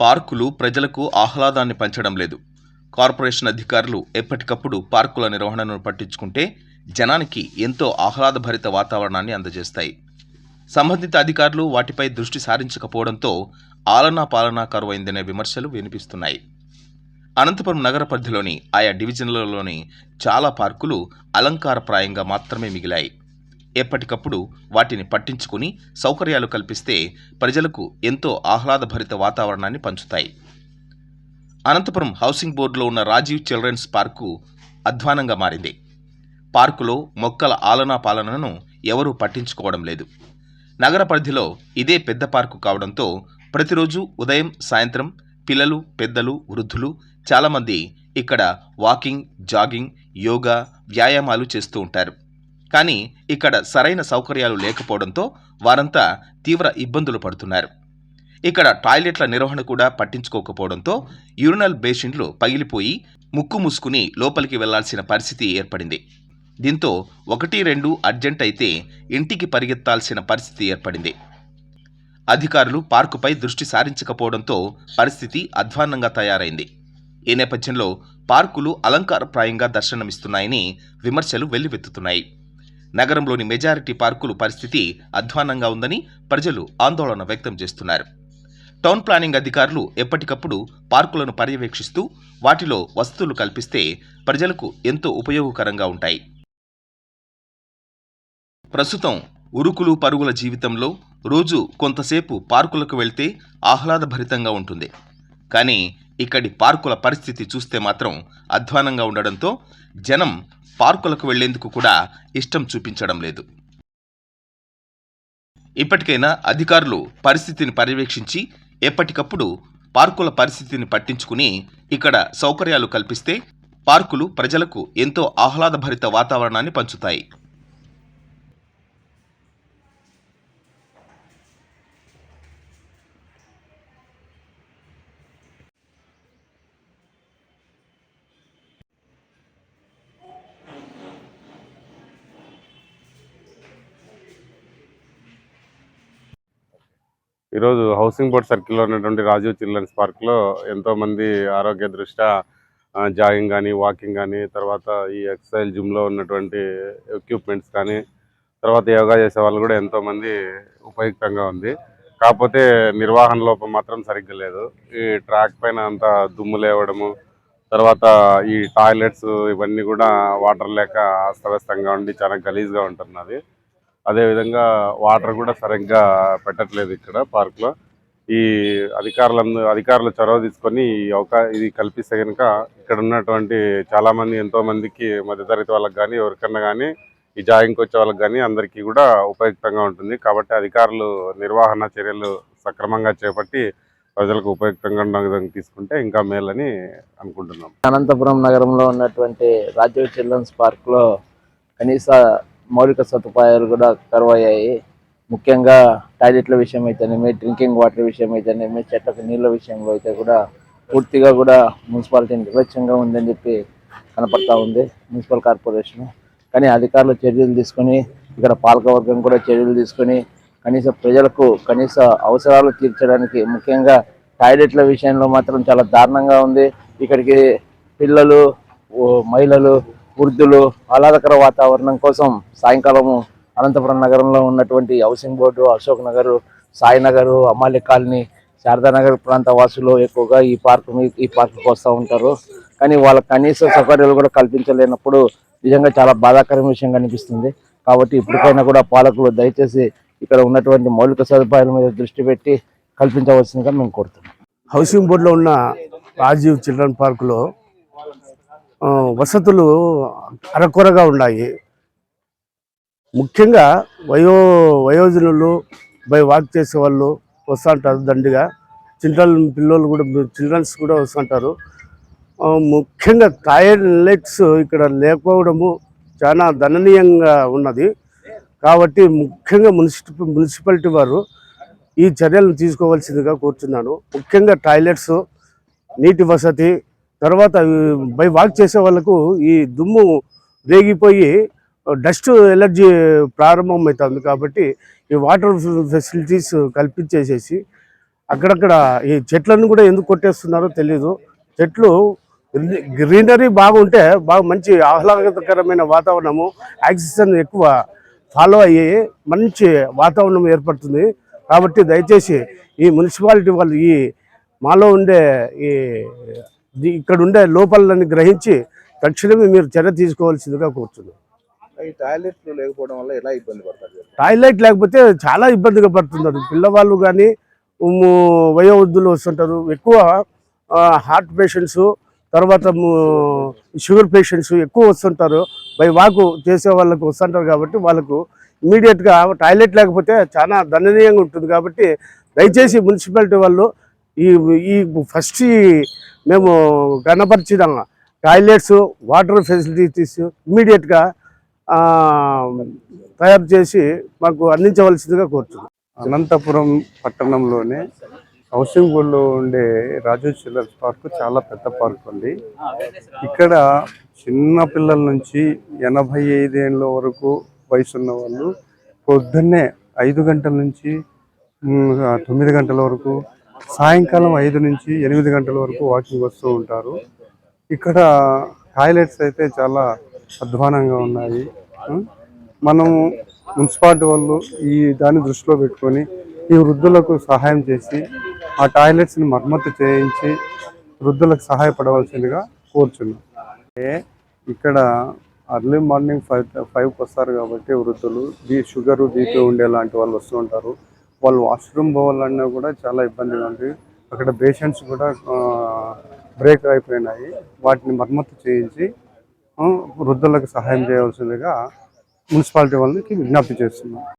పార్కులు ప్రజలకు ఆహ్లాదాన్ని పంచడం లేదు. కార్పొరేషన్ అధికారులు ఎప్పటికప్పుడు పార్కుల నిర్వహణను పట్టించుకుంటే జనానికి ఎంతో ఆహ్లాదభరిత వాతావరణాన్ని అందజేస్తాయి. సంబంధిత అధికారులు వాటిపై దృష్టి సారించకపోవడంతో ఆలనా పాలనా కరువైందనే విమర్శలు వినిపిస్తున్నాయి. అనంతపురం నగర పరిధిలోని ఆయా డివిజన్లలోని చాలా పార్కులు అలంకారప్రాయంగా మాత్రమే మిగిలాయి. ఎప్పటికప్పుడు వాటిని పట్టించుకుని సౌకర్యాలు కల్పిస్తే ప్రజలకు ఎంతో ఆహ్లాదభరిత వాతావరణాన్ని పంచుతాయి. అనంతపురం హౌసింగ్ బోర్డులో ఉన్న రాజీవ్ చిల్డ్రన్స్ పార్కు అధ్వానంగా మారింది. పార్కులో మొక్కల ఆలనా పాలనను ఎవరూ పట్టించుకోవడం లేదు. నగర పరిధిలో ఇదే పెద్ద పార్కు కావడంతో ప్రతిరోజు ఉదయం సాయంత్రం పిల్లలు పెద్దలు వృద్ధులు చాలామంది ఇక్కడ వాకింగ్ జాగింగ్ యోగా వ్యాయామాలు చేస్తూ ఉంటారు. కానీ ఇక్కడ సరైన సౌకర్యాలు లేకపోవడంతో వారంతా తీవ్ర ఇబ్బందులు పడుతున్నారు. ఇక్కడ టాయిలెట్ల నిర్వహణ కూడా పట్టించుకోకపోవడంతో యూరినల్ బేసిన్లు పగిలిపోయి ముక్కు మూసుకుని లోపలికి వెళ్ళాల్సిన పరిస్థితి ఏర్పడింది. దీంతో ఒకటి రెండు అర్జెంట్ అయితే ఇంటికి పరిగెత్తాల్సిన పరిస్థితి ఏర్పడింది. అధికారులు పార్కుపై దృష్టి సారించకపోవడంతో పరిస్థితి అధ్వాన్నంగా తయారైంది. ఈ నేపథ్యంలో పార్కులు అలంకారప్రాయంగా దర్శనమిస్తున్నాయని విమర్శలు వెల్లువెత్తుతున్నాయి. నగరంలోని మెజారిటీ పార్కులు పరిస్థితి అధ్వాన్నంగా ఉందని ప్రజలు ఆందోళన వ్యక్తం చేస్తున్నారు. టౌన్ ప్లానింగ్ అధికారులు ఎప్పటికప్పుడు పార్కులను పర్యవేక్షిస్తూ వాటిలో వసతులు కల్పిస్తే ప్రజలకు ఎంతో ఉపయోగకరంగా ఉంటాయి. ప్రస్తుతం ఉరుకులు పరుగుల జీవితంలో రోజు కొంతసేపు పార్కులకు వెళ్తే ఆహ్లాదభరితంగా ఉంటుంది. కానీ ఇక్కడి పార్కుల పరిస్థితి చూస్తే మాత్రం అధ్వానంగా ఉండడంతో జనం పార్కులకు వెళ్ళేందుకు కూడా ఇష్టం చూపించడం లేదు. ఇప్పటికైనా అధికారులు పరిస్థితిని పర్యవేక్షించి ఎప్పటికప్పుడు పార్కుల పరిస్థితిని పట్టించుకుని ఇక్కడ సౌకర్యాలు కల్పిస్తే పార్కులు ప్రజలకు ఎంతో ఆహ్లాదభరిత వాతావరణాన్ని పంచుతాయి. ఈరోజు హౌసింగ్ బోర్డ్ సర్కిల్లో ఉన్నటువంటి రాజీవ్ చిల్డ్రన్స్ పార్క్లో ఎంతోమంది ఆరోగ్య దృష్ట్యా జాగింగ్ కానీ వాకింగ్ కానీ తర్వాత ఈ ఎక్సర్సైజ్ జిమ్లో ఉన్నటువంటి ఎక్విప్మెంట్స్ కానీ తర్వాత యోగా చేసే వాళ్ళు కూడా ఎంతోమంది ఉపయుక్తంగా ఉంది. కాకపోతే నిర్వహణ లోపం మాత్రం సరిగ్గా లేదు. ఈ ట్రాక్ పైన అంతా దుమ్ము లేవడము తర్వాత ఈ టాయిలెట్స్ ఇవన్నీ కూడా వాటర్ లేక అస్తవ్యస్తంగా ఉండి చాలా గలీజ్గా ఉంటున్నది. అదేవిధంగా వాటర్ కూడా సరిగ్గా పెట్టట్లేదు ఇక్కడ పార్క్లో ఈ అధికారులందు అధికారులు చొరవ తీసుకొని ఈ అవకా ఇది కల్పిస్తే కనుక ఇక్కడ ఉన్నటువంటి చాలామంది ఎంతోమందికి మధ్యతరగతి వాళ్ళకి కానీ ఎవరికన్నా కానీ ఈ జాయింగ్కి వచ్చే వాళ్ళకి కానీ అందరికీ కూడా ఉపయుక్తంగా ఉంటుంది. కాబట్టి అధికారులు నిర్వహణ చర్యలు సక్రమంగా చేపట్టి ప్రజలకు ఉపయుక్తంగా ఉన్న విధంగా తీసుకుంటే ఇంకా మేలని అనుకుంటున్నాం. అనంతపురం నగరంలో ఉన్నటువంటి రాజీవ్ చిల్డ్రన్స్ పార్క్లో కనీస మౌలిక సదుపాయాలు కూడా కరువయ్యాయి. ముఖ్యంగా టాయిలెట్ల విషయం అయితేనేమి డ్రింకింగ్ వాటర్ విషయం అయితేనేమి చెట్లకు నీళ్ళ విషయంలో అయితే కూడా పూర్తిగా కూడా మున్సిపాలిటీ నిర్లక్ష్యంగా ఉందని చెప్పి కనపడతా ఉంది మున్సిపల్ కార్పొరేషన్. కానీ అధికారులు చర్యలు తీసుకొని ఇక్కడ పాలకవర్గం కూడా చర్యలు తీసుకొని కనీస ప్రజలకు కనీస అవసరాలు తీర్చడానికి ముఖ్యంగా టాయిలెట్ల విషయంలో మాత్రం చాలా దారుణంగా ఉంది. ఇక్కడికి పిల్లలు మహిళలు వృద్ధులు ఆహ్లాదకర వాతావరణం కోసం సాయంకాలము అనంతపురం నగరంలో ఉన్నటువంటి housing board Ashok Nagar Sainagar Amali colony Sharadanagar ప్రాంత వాసులు ఎక్కువగా ఈ పార్క్ ఈ పార్కుకి వస్తూ ఉంటారు. కానీ వాళ్ళ కనీస సౌకర్యాలు కూడా కల్పించలేనప్పుడు నిజంగా చాలా బాధాకరమైన విషయం కనిపిస్తుంది. కాబట్టి ఇప్పటికైనా కూడా పాలకులు దయచేసి ఇక్కడ ఉన్నటువంటి మౌలిక సదుపాయాల మీద దృష్టి పెట్టి కల్పించవలసిందిగా మేము కోరుతున్నాం. హౌసింగ్ బోర్డులో ఉన్న రాజీవ్ చిల్డ్రన్ పార్కులో వసతులు అరకొరగా ఉన్నాయి. ముఖ్యంగా వయో వయోజనులు బై వాక్ చేసే వాళ్ళు వస్తుంటారు దండిగా. చిల్డ్రన్ పిల్లలు కూడా చిల్డ్రన్స్ కూడా వస్తుంటారు. ముఖ్యంగా టాయిలెట్స్ ఇక్కడ లేకపోవడము చాలా దణనీయంగా ఉన్నది. కాబట్టి ముఖ్యంగా మున్సిప మున్సిపాలిటీ వారు ఈ చర్యలను తీసుకోవాల్సిందిగా కోరుతున్నాను ముఖ్యంగా టాయిలెట్స్ నీటి వసతి తర్వాత బై వాక్ చేసే వాళ్ళకు ఈ దుమ్ము రేగిపోయి డస్ట్ ఎలర్జీ ప్రారంభం అవుతుంది కాబట్టి ఈ వాటర్ ఫెసిలిటీస్ కల్పించేసేసి అక్కడక్కడ ఈ చెట్లను కూడా ఎందుకు కొట్టేస్తున్నారో తెలీదు. చెట్లు గ్రీనరీ బాగుంటే బాగా మంచి ఆహ్లాదకరమైన వాతావరణము ఆక్సిజన్ ఎక్కువ ఫాలో అయ్యి మంచి వాతావరణం ఏర్పడుతుంది. కాబట్టి దయచేసి ఈ మున్సిపాలిటీ వాళ్ళు ఈ మాలో ఉండే ఈ ఇక్కడ ఉండే లోపాలని గ్రహించి తక్షణమే మీరు చర్య తీసుకోవాల్సిందిగా కోరుతున్నాను ఈ టాయిలెట్లు లేకపోవడం వల్ల ఎలా ఇబ్బంది పడతారు టాయిలెట్ లేకపోతే చాలా ఇబ్బందిగా పడుతున్నారు పిల్లవాళ్ళు కానీ వయోవృద్ధులు వస్తుంటారు. ఎక్కువ హార్ట్ పేషెంట్స్ తర్వాత షుగర్ పేషెంట్స్ ఎక్కువ వస్తుంటారు. బై వాకు చేసే వాళ్ళకు వస్తుంటారు కాబట్టి వాళ్ళకు ఇమీడియట్గా టాయిలెట్ లేకపోతే చాలా దణనీయంగా ఉంటుంది కాబట్టి దయచేసి మున్సిపాలిటీ వాళ్ళు ఈ ఈ ఫస్ట్ మేము కనపరిచిన టాయిలెట్స్ వాటర్ ఫెసిలిటీస్ ఇమ్మీడియట్గా తయారు చేసి మాకు అందించవలసిందిగా కోరుతున్నాం అనంతపురం పట్టణంలోనే హౌసింగ్ బోర్డులో ఉండే రాజు చిల్డ్రన్స్ పార్క్ చాలా పెద్ద పార్క్ ఉంది. ఇక్కడ చిన్న పిల్లల నుంచి ఎనభై ఐదేళ్ళ వరకు వయసు ఉన్న వాళ్ళు పొద్దున్నే ఐదు గంటల నుంచి తొమ్మిది గంటల వరకు సాయంకాలం ఐదు నుంచి ఎనిమిది గంటల వరకు వాకింగ్ వస్తూ ఉంటారు. ఇక్కడ టాయిలెట్స్ అయితే చాలా అధ్వానంగా ఉన్నాయి. మనము మున్సిపాలిటీ వాళ్ళు ఈ దాన్ని దృష్టిలో పెట్టుకొని ఈ వృద్ధులకు సహాయం చేసి ఆ టాయిలెట్స్ని మరమ్మతు చేయించి వృద్ధులకు సహాయపడవలసిందిగా కోరుచున్నాం. ఇక్కడ అర్లీ మార్నింగ్ ఫైవ్ ఫైవ్కి వస్తారు కాబట్టి వృద్ధులు బీ షుగర్ బీపీ ఉండే లాంటి వాళ్ళు వస్తూ ఉంటారు. వాళ్ళు వాష్రూమ్ పోవాలన్నా కూడా చాలా ఇబ్బందిగా ఉంది. అక్కడ పేషెంట్స్ కూడా బ్రేక్ అయిపోయినాయి. వాటిని మరమ్మతు చేయించి వృద్ధులకు సహాయం చేయవలసిందిగా మున్సిపాలిటీ వాళ్ళకి విజ్ఞప్తి చేస్తున్నాం.